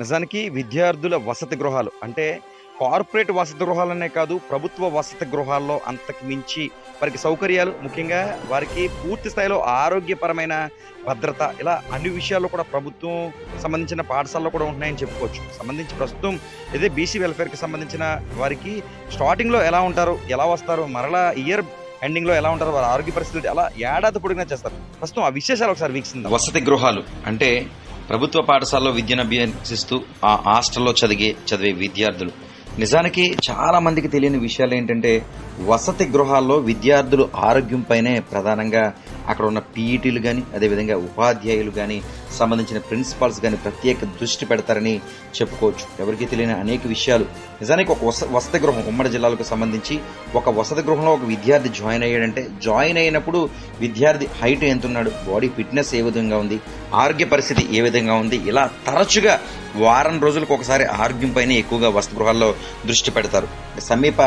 నిజానికి విద్యార్థుల వసతి గృహాలు అంటే కార్పొరేట్ వసతి గృహాలనే కాదు ప్రభుత్వ వసతి గృహాల్లో అంతకు మించి వారికి సౌకర్యాలు ముఖ్యంగా వారికి పూర్తి స్థాయిలో ఆరోగ్యపరమైన భద్రత ఇలా అన్ని విషయాల్లో కూడా ప్రభుత్వం సంబంధించిన పాఠశాలలో కూడా ఉంటున్నాయని చెప్పుకోవచ్చు. సంబంధించి ప్రస్తుతం ఇదే బీసీ వెల్ఫేర్కి సంబంధించిన వారికి స్టార్టింగ్లో ఎలా ఉంటారు ఎలా వస్తారు మరలా ఇయర్ ఎండింగ్లో ఎలా ఉంటారు వారి ఆరోగ్య పరిస్థితి అలా ఏడాది పొడిగినా చేస్తారు. ప్రస్తుతం ఆ విశేషాలు ఒకసారి వీక్షిందాం. వసతి గృహాలు అంటే ప్రభుత్వ పాఠశాలలో విద్యను అభ్యసిస్తూ ఆ హాస్టల్లో చదివే చదివే విద్యార్థులు. నిజానికి చాలా మందికి తెలియని విషయాలు ఏంటంటే వసతి గృహాల్లో విద్యార్థులు ఆరోగ్యంపైనే ప్రధానంగా అక్కడ ఉన్న పీఈటీలు కానీ అదేవిధంగా ఉపాధ్యాయులు కానీ సంబంధించిన ప్రిన్సిపాల్స్ కానీ ప్రత్యేక దృష్టి పెడతారని చెప్పుకోవచ్చు. ఎవరికీ తెలియని అనేక విషయాలు. నిజానికి ఒక వస వసతి గృహం ఉమ్మడి జిల్లాలకు సంబంధించి ఒక వసతి గృహంలో ఒక విద్యార్థి జాయిన్ అయ్యాడంటే జాయిన్ అయినప్పుడు విద్యార్థి హైట్ ఎంత ఉన్నాడు బాడీ ఫిట్నెస్ ఏ విధంగా ఉంది ఆరోగ్య పరిస్థితి ఏ విధంగా ఉంది ఇలా తరచుగా వారం రోజులకు ఒకసారి ఆరోగ్యంపైనే ఎక్కువగా వసతి గృహాల్లో దృష్టి పెడతారు. సమీప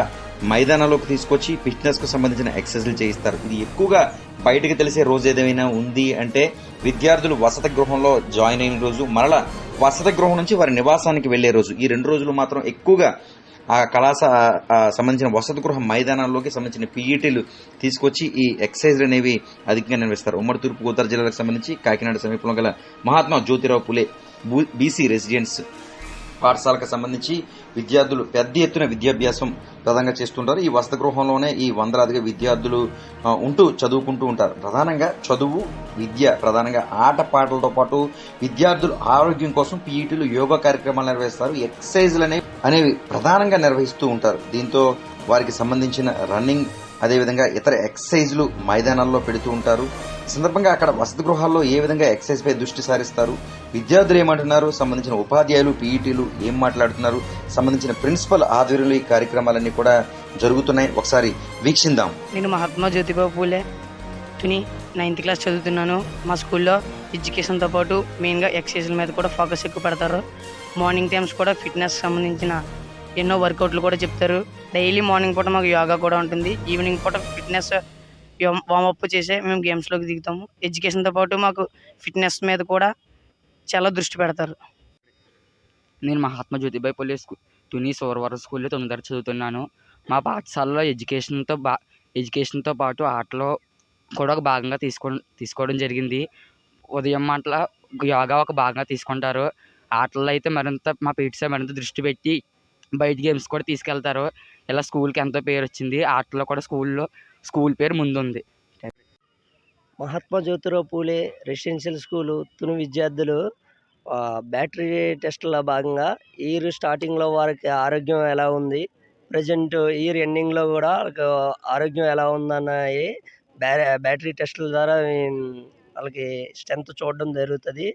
మైదానంలోకి తీసుకొచ్చి ఫిట్నెస్కు సంబంధించిన ఎక్సర్సైజులు చేయిస్తారు. ఇది ఎక్కువగా బయటకు తెలిసే రోజు ఏదైనా ఉంది అంటే విద్యార్థులు వసతి గృహంలో జాయిన్ అయిన రోజు మరలా వసతి గృహం నుంచి వారి నివాసానికి వెళ్ళే రోజు. ఈ రెండు రోజులు మాత్రం ఎక్కువగా ఆ కళాశా సంబంధించిన వసతి గృహ మైదానాల్లోకి సంబంధించిన పీఈటీలు తీసుకొచ్చి ఈ ఎక్సైజ్లు అనేవి అధికంగా నిర్వహిస్తారు. ఉమ్మడి తూర్పు గోదావరి జిల్లాలకు సంబంధించి కాకినాడ సమీపంలో గల మహాత్మా జ్యోతిరావు పులే బీసీ రెసిడెన్స్ పాఠశాలకు సంబంధించి విద్యార్థులు పెద్ద ఎత్తున విద్యాభ్యాసం ప్రధానంగా చేస్తుంటారు. ఈ వసతి గృహంలోనే ఈ వందలాదిగా విద్యార్థులు ఉంటూ చదువుకుంటూ ఉంటారు. ప్రధానంగా చదువు విద్య ప్రధానంగా ఆట పాటలతో పాటు విద్యార్థులు ఆరోగ్యం కోసం పీఈటీలు యోగా కార్యక్రమాలు నిర్వహిస్తారు. ఎక్సర్సైజ్లు అనేవి అనేవి ప్రధానంగా నిర్వహిస్తూ ఉంటారు. దీంతో వారికి సంబంధించిన రన్నింగ్ అదేవిధంగా ఇతర ఎక్సైజ్లు మైదానాల్లో పెడుతూ ఉంటారు. ఈ సందర్భంగా అక్కడ వసతి గృహాల్లో ఏ విధంగా ఎక్సైజ్ పై దృష్టి సారిస్తారు? విద్యార్థులు ఏమంటున్నారు? సంబంధించిన ఉపాధ్యాయులు పీఈటీలు ఏం మాట్లాడుతున్నారు? సంబంధించిన ప్రిన్సిపల్ ఆధ్వర్యంలో ఈ కార్యక్రమాలన్నీ కూడా జరుగుతున్నాయి. ఒకసారి వీక్షిందాం. నేను మహాత్మా జ్యోతిబాబు పూలే. తుని నైన్త్ క్లాస్ చదువుతున్నాను. మా స్కూల్లో ఎడ్యుకేషన్తో పాటు మెయిన్గా ఎక్సర్సైజ్ల మీద కూడా ఫోకస్ ఎక్కువ పెడతారు. మార్నింగ్ టైమ్స్ కూడా ఫిట్నెస్ సంబంధించిన ఎన్నో వర్కౌట్లు కూడా చెప్తారు. డైలీ మార్నింగ్ పూట మాకు యోగా కూడా ఉంటుంది. ఈవినింగ్ పూట ఫిట్నెస్ వామప్ చేసే మేము గేమ్స్లోకి దిగుతాము. ఎడ్యుకేషన్తో పాటు మాకు ఫిట్నెస్ మీద కూడా చాలా దృష్టి పెడతారు. నేను మహాత్మా జ్యోతిబాయి పులే స్కూల్ తుని సోరవరం స్కూల్లో తొమ్మిది తరగతి చదువుతున్నాను. మా పాఠశాలలో ఎడ్యుకేషన్తో బా ఎడ్యుకేషన్తో పాటు ఆటలో కూడా ఒక భాగంగా తీసుకో తీసుకోవడం జరిగింది. ఉదయం మాటల యోగా ఒక భాగంగా తీసుకుంటారు. ఆటల్లో అయితే మరింత మా పీటీ సార్ మరింత దృష్టి పెట్టి బయట గేమ్స్ కూడా తీసుకెళ్తారు. ఇలా స్కూల్కి ఎంతో పేరు వచ్చింది ఆటల్లో కూడా స్కూల్లో స్కూల్ పేరు ముందుంది. Mahatma Jyotirao Phule residential school. Tuni విద్యార్థులు బ్యాటరీ టెస్టుల భాగంగా ఇయర్ స్టార్టింగ్లో వారికి ఆరోగ్యం ఎలా ఉంది? ప్రజెంట్ ఇయర్ ఎండింగ్లో కూడా వాళ్ళకి ఆరోగ్యం ఎలా ఉందన్నాయి? బ్యా బ్యాటరీ టెస్టుల ద్వారా వాళ్ళకి స్ట్రెంత్ చూడడం జరుగుతుంది.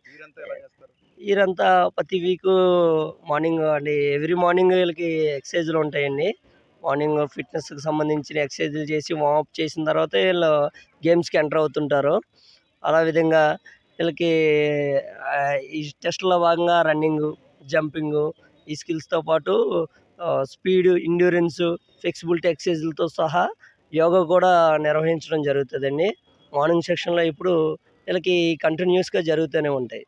వీరంతా ప్రతి వీక్ మార్నింగ్ అండి ఎవ్రీ మార్నింగ్ వీళ్ళకి ఎక్సర్సైజులు ఉంటాయండి. మార్నింగ్ ఫిట్నెస్కి సంబంధించిన ఎక్సర్సైజులు చేసి వామప్ చేసిన తర్వాత వీళ్ళు గేమ్స్కి ఎంటర్ అవుతుంటారు. అలా విధంగా వీళ్ళకి ఈ టెస్ట్లో భాగంగా రన్నింగ్ జంపింగ్ ఈ స్కిల్స్తో పాటు స్పీడ్ ఇండ్యూరెన్స్ ఫ్లెక్సిబిలిటీ ఎక్సర్సైజులతో సహా యోగా కూడా నిర్వహించడం జరుగుతుందండి. మార్నింగ్ సెక్షన్లో ఇప్పుడు వీళ్ళకి కంటిన్యూస్గా జరుగుతూనే ఉంటాయి.